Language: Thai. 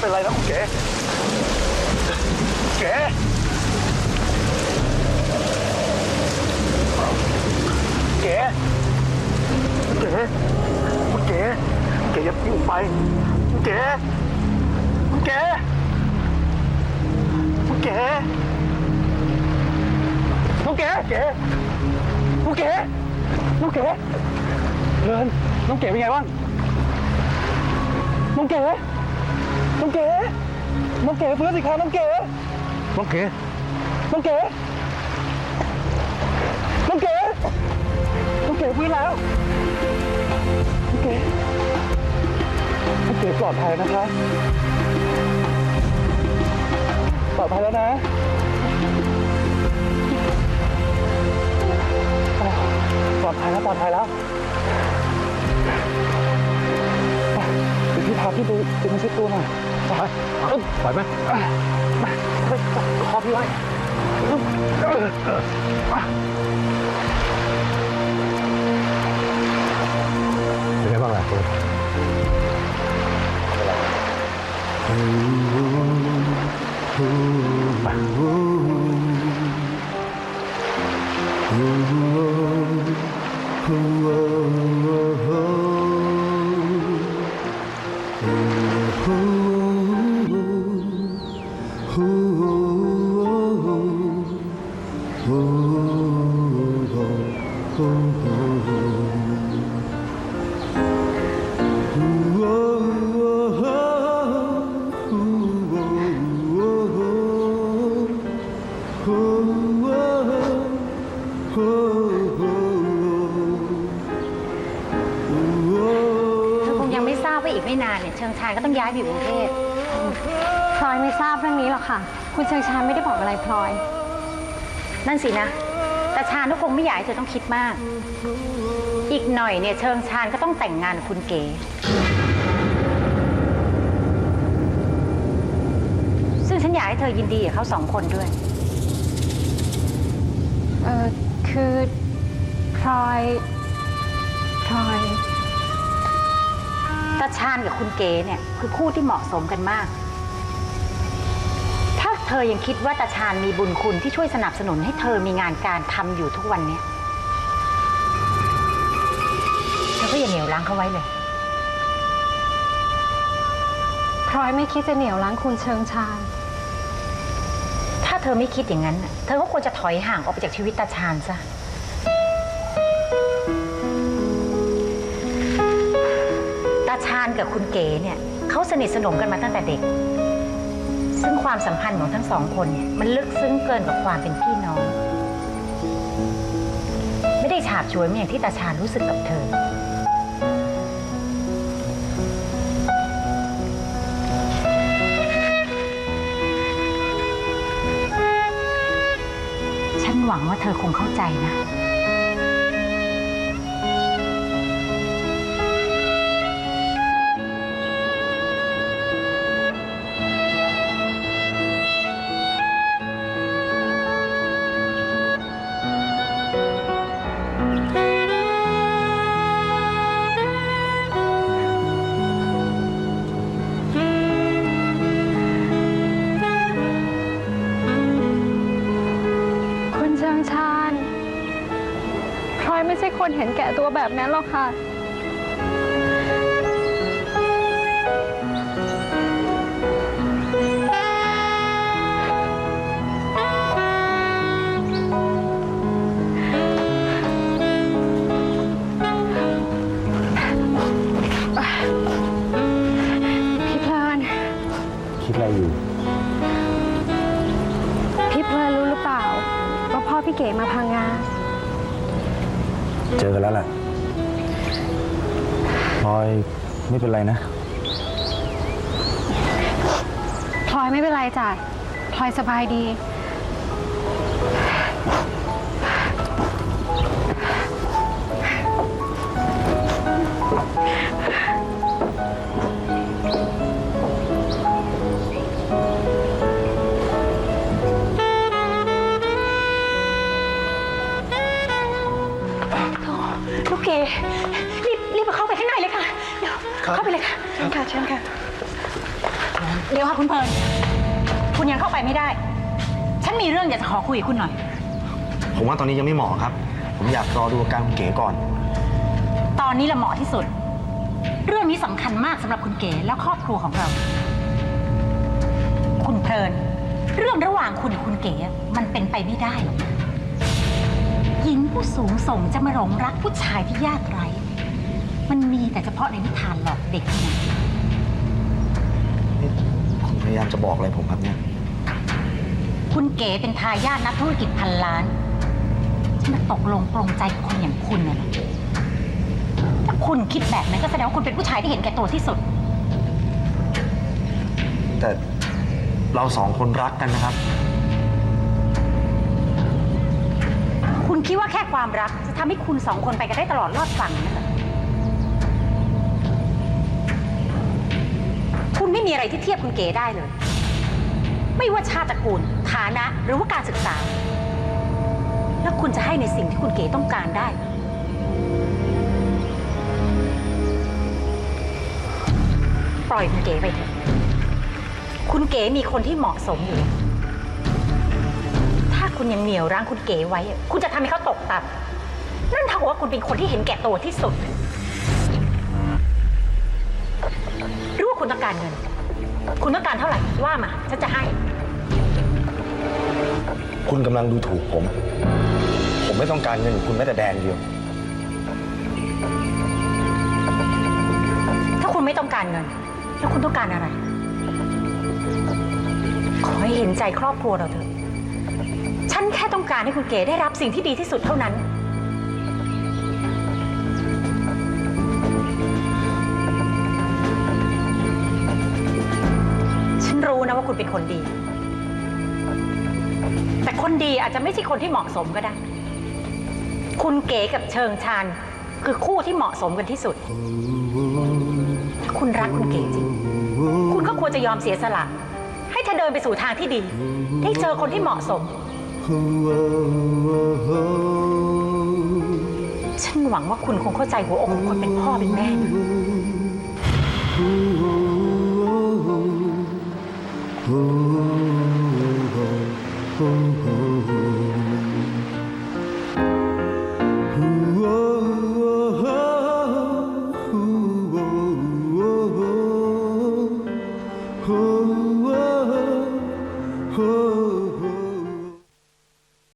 เป็นไรนะคุณเก๋เก๋เก๋เก๋คุณเก๋เก๋อย่าทิ้งไปคุณเก๋คุณเก๋คุณเก๋น้องเก๋เก๋น้องเก๋น้องเก๋เดินน้องเก๋เป็นไงบ้างน้องเก๋ น้องเก๋ฟื้นสิครับน้องเก๋น้องเก๋น้องเก๋น้องเก๋น้องเก๋ฟื้นแล้วน้องเก๋น้องเก๋ปลอดภัยนะคะปลอดภัยแล้วนะปลอดภัยแล้วปลอดภัยแล้วไปเดี๋ยวพี่พาพี่ไปไปมาเช็ดตัวหน่อยไปเอ้ยไหวไหมไปจับคอพี่ไว้านก็ต้องย้ายไปอยู่กรุงเทพพลอยไม่ทราบเรื่องนี้หรอกค่ะ คุณเชิงชายไม่ได้บอกอะไรพลอย นั่นสินะ แต่ชาญก็คงไม่อยากให้เธอต้องคิดมาก อีกหน่อยเนี่ยเชิงชาญก็ต้องแต่งงานกับคุณเก๋ซึ่งฉันอยากให้เธอยินดีกับเขาสองคนด้วย เออคือพลอยพลอย ตาชาญกับคุณเก๋เนี่ยคือคู่ที่เหมาะสมกันมาก ถ้าเธอยังคิดว่าตาชาญมีบุญคุณที่ช่วยสนับสนุนให้เธอมีงานการทำอยู่ทุกวันเนี้ยเธอก็อย่าเหนียวรั้งเขาไว้เลย พลอยไม่คิดจะเหนียวรั้งคุณเชิงชายถ้าเธอไม่คิดอย่างนั้นน่ะเธอก็ควรจะถอยห่างออกไปจากชีวิตตาชาญซะ ชาญกับคุณเก๋เนี่ยเขาสนิทสนมกันมาตั้งแต่เด็ก ซึ่งความสัมพันธ์ของทั้งสองคนเนี่ยมันลึกซึ้งเกินกว่าความเป็นพี่น้อง ไม่ได้ฉาบฉวยเหมือนอย่างที่ตาชาญรู้สึกกับเธอ ฉันหวังว่าเธอคงเข้าใจนะ อยไม่ใช่คนเห็นแก่ตัวแบบนั้นหรอกค่ะ พี่เพลิน คิดอะไรอยู่ พี่เพลินรู้หรือเปล่าว่าพ่อพี่เก๋มาพังงา เจอกันแล้วแหละพลอยไม่เป็นไรนะ พลอยไม่เป็นไรจ้ะพลอยสบายดี รีบรีบเข้าไปข้างในเลยค่ะเดี๋ยวเข้าไปเลยค่ะเชิญค่ะเชิญค่ะ เดี๋ยวค่ะคุณเพลิร์นคุณยังเข้าไปไม่ได้ ฉันมีเรื่องอยากจะขอคุยกับคุณหน่อย ผมว่าตอนนี้ยังไม่เหมาะครับ ผมอยากรอดูอาการคุณเก๋ก่อน ตอนนี้ละเหมาะที่สุด เรื่องนี้สำคัญมากสำหรับคุณเก๋และครอบครัวของเรา คุณเพลิน เรื่องระหว่างคุณกับคุณเก๋มันเป็นไปไม่ได้หรอกนะ หญิงผู้สูงส่งจะมาหลงรักผู้ชายที่ยากไร้ มันมีแต่เฉพาะในนิทานหลอกเด็กเท่านั้นนี่คุณพยายามจะบอกอะไรผมครับเนี่ย คุณเก๋เป็นทายาทนักธุรกิจพันล้านที่มาตกลงปรงใจกับคนอย่างคุณน่ะนะถ้าคุณคิดแบบนั้นก็แสดงว่าคุณเป็นผู้ชายที่เห็นแก่ตัวที่สุด แต่เราสองคนรักกันนะครับ คุณคิดว่าแค่ความรัก จะทำให้คุณสองคนไปกันได้ตลอดรอดฝั่งนั่นเหรอคุณไม่มีอะไรที่เทียบคุณเก๋ได้เลย ไม่ว่าชาติตระกูล ฐานะหรือว่าการศึกษา แล้วคุณจะให้ในสิ่งที่คุณเก๋ต้องการได้ ปล่อยคุณเก๋ไปเถอะ คุณเก๋มีคนที่เหมาะสมอยู่แล้ว คุณยังเหนียวรั้งคุณเก๋ไว้อะคุณจะทำให้เขาตกต่ำนั่นเท่ากับว่าคุณเป็นคนที่เห็นแก่ตัวที่สุดหรือว่าคุณต้องการเงิน คุณต้องการเท่าไหร่ว่ามาฉันจะให้ คุณกำลังดูถูกผม ผมไม่ต้องการเงินของคุณแม้แต่แดงเดียว ถ้าคุณไม่ต้องการเงิน แล้วคุณต้องการอะไร ขอให้เห็นใจครอบครัวเราเถอะ ฉันแค่ต้องการให้คุณเก๋ได้รับสิ่งที่ดีที่สุดเท่านั้น ฉันรู้นะว่าคุณเป็นคนดี แต่คนดีอาจจะไม่ใช่คนที่เหมาะสมก็ได้ คุณเก๋กับเชิงชานคือคู่ที่เหมาะสมกันที่สุดถ้าคุณรักคุณเก๋จริง คุณก็ควรจะยอมเสียสละ ให้เธอเดินไปสู่ทางที่ดี ได้เจอคนที่เหมาะสม ฉันหวังว่าคุณคงเข้าใจหัวอกของคนเป็นพ่อเป็นแม่นะ Oh